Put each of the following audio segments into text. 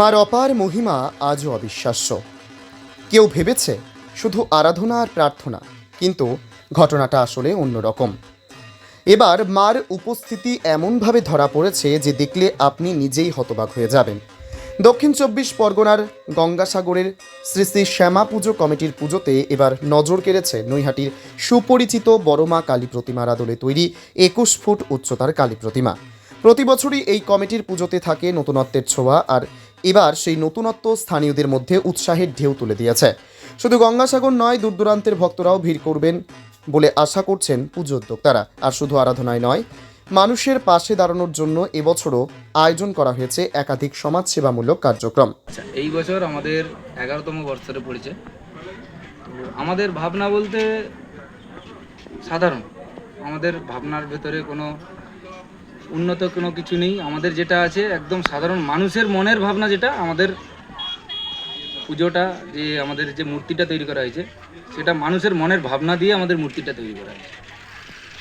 মার অপার মহিমা আজও অবিশ্বাস্য। কেউ ভেবেছে শুধু আরাধনা আর প্রার্থনা, কিন্তু ঘটনাটা আসলে অন্যরকম। এবার মার উপস্থিতি এমনভাবে ধরা পড়েছে যে দেখলে আপনি নিজেই হতবাক হয়ে যাবেন। দক্ষিণ চব্বিশ পরগনার গঙ্গাসাগরের শ্রী শ্রী শ্যামা পুজো কমিটির পুজোতে এবার নজর কেড়েছে নৈহাটির সুপরিচিত বড়মা কালী প্রতিমার আদলে তৈরি একুশ ফুট উচ্চতার কালী প্রতিমা। প্রতি বছরই এই কমিটির পুজোতে থাকে নতুনত্বের ছোঁয়া আর এবার সেই নতুনত্ব স্থানীয়দের মধ্যে উৎসাহের ঢেউ তুলে দিয়েছে। শুধু গঙ্গাসাগর নয় দূর দূরান্তের ভক্তরাও ভিড় করবেন বলে আশা করছেন পুজো উদ্যোক্তারা। আর শুধু আরাধনায় নয়, মানুষের পাশে দাঁড়ানোর জন্য এবছরও আয়োজন করা হয়েছে একাধিক সমাজসেবামূলক কার্যক্রম। আচ্ছা এই বছর আমাদের এগারোতম বৎসরে পড়েছে আমাদের ভাবনা বলতে সাধারণ। আমাদের ভাবনার ভেতরে কোনো উন্নত কোনো কিছু নেই। আমাদের যেটা আছে একদম সাধারণ মানুষের মনের ভাবনা যেটা আমাদের পুজোটা যে আমাদের যে মূর্তিটা তৈরি করা হয়েছে সেটা মানুষের মনের ভাবনা দিয়ে আমাদের মূর্তিটা তৈরি করা হয়েছে।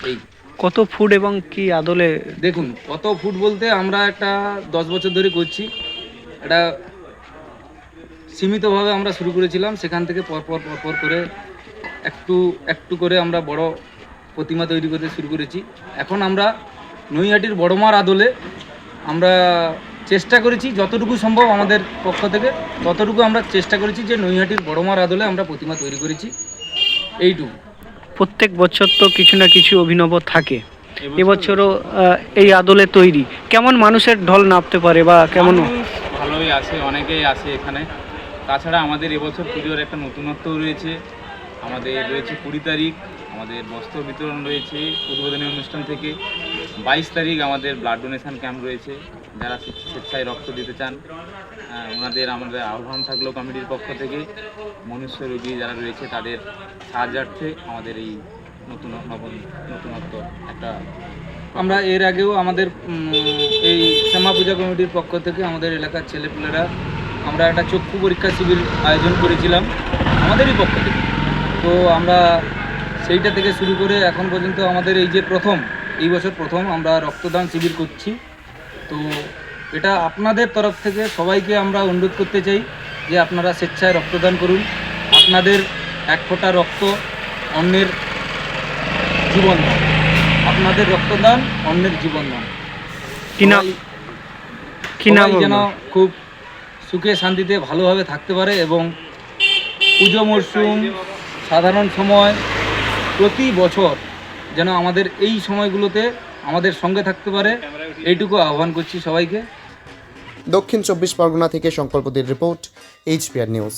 এই। কত ফুট এবং কি আদলে? দেখুন কত ফুট বলতে আমরা একটা দশ বছর ধরে করছি। এটা সীমিতভাবে আমরা শুরু করেছিলাম সেখান থেকে পরপর পরপর করে একটু একটু করে আমরা বড় প্রতিমা তৈরি করতে শুরু করেছি। এখন আমরা নৈহাটির বড়মার আদলে আমরা চেষ্টা করেছি যতটুকু সম্ভব আমাদের পক্ষ থেকে ততটুকু আমরা চেষ্টা করেছি যে নৈহাটির বড়মার আদলে আমরা প্রতিমা তৈরি করেছি। এইটুকু। প্রত্যেক বছর তো কিছু না কিছু অভিনব থাকে। এবছরও এই আদলে তৈরি। কেমন মানুষের ঢল নামতে পারে বা কেমন ভালোই আছে অনেকেই আছে এখানে। তাছাড়া আমাদের এবছর পুজোর একটা নতুনত্ব রয়েছে। আমাদের রয়েছে কুড়ি তারিখ আমাদের বস্ত্র বিতরণ রয়েছে উদ্বোধনী অনুষ্ঠান থেকে। বাইশ তারিখ আমাদের ব্লাড ডোনেশন ক্যাম্প রয়েছে। যারা স্বে- স্বেচ্ছায় রক্ত দিতে চান ওনাদের আমাদের আহ্বান থাকল কমিটির পক্ষ থেকে। মনুষ্য রোগী যারা রয়েছে, তাদের সাহায্যার্থে আমাদের এই নতুন নবন নতুনত্ব একটা আমরা এর আগেও আমাদের এই শ্যামা পূজা কমিটির পক্ষ থেকে আমাদের এলাকার ছেলেপুলেরা আমরা একটা চক্ষু পরীক্ষা শিবির আয়োজন করেছিলাম আমাদেরই পক্ষ থেকে। তো আমরা সেইটা থেকে শুরু করে এখন পর্যন্ত আমাদের এই যে প্রথম এই বছর প্রথম আমরা রক্তদান শিবির করছি। তো এটা আপনাদের তরফ থেকে সবাইকে আমরা অনুরোধ করতে চাই যে আপনারা স্বেচ্ছায় রক্তদান করুন। আপনাদের এক ফোঁটা রক্ত অন্যের জীবন আপনাদের রক্তদান অন্যের জীবন দান। কি নাম? সবাই- কি নাম সবাই যেন খুব সুখে শান্তিতে ভালোভাবে থাকতে পারে এবং পুজো মরশুম সাধারণ সময় প্রতি বছর যেন আমাদের এই সময়গুলোতে আমাদের সঙ্গে থাকতে পারে। এইটুকু আহ্বান করছি সবাইকে। দক্ষিণ চব্বিশ পরগনা থেকে সংকল্পদের রিপোর্ট এইচপিআর নিউজ।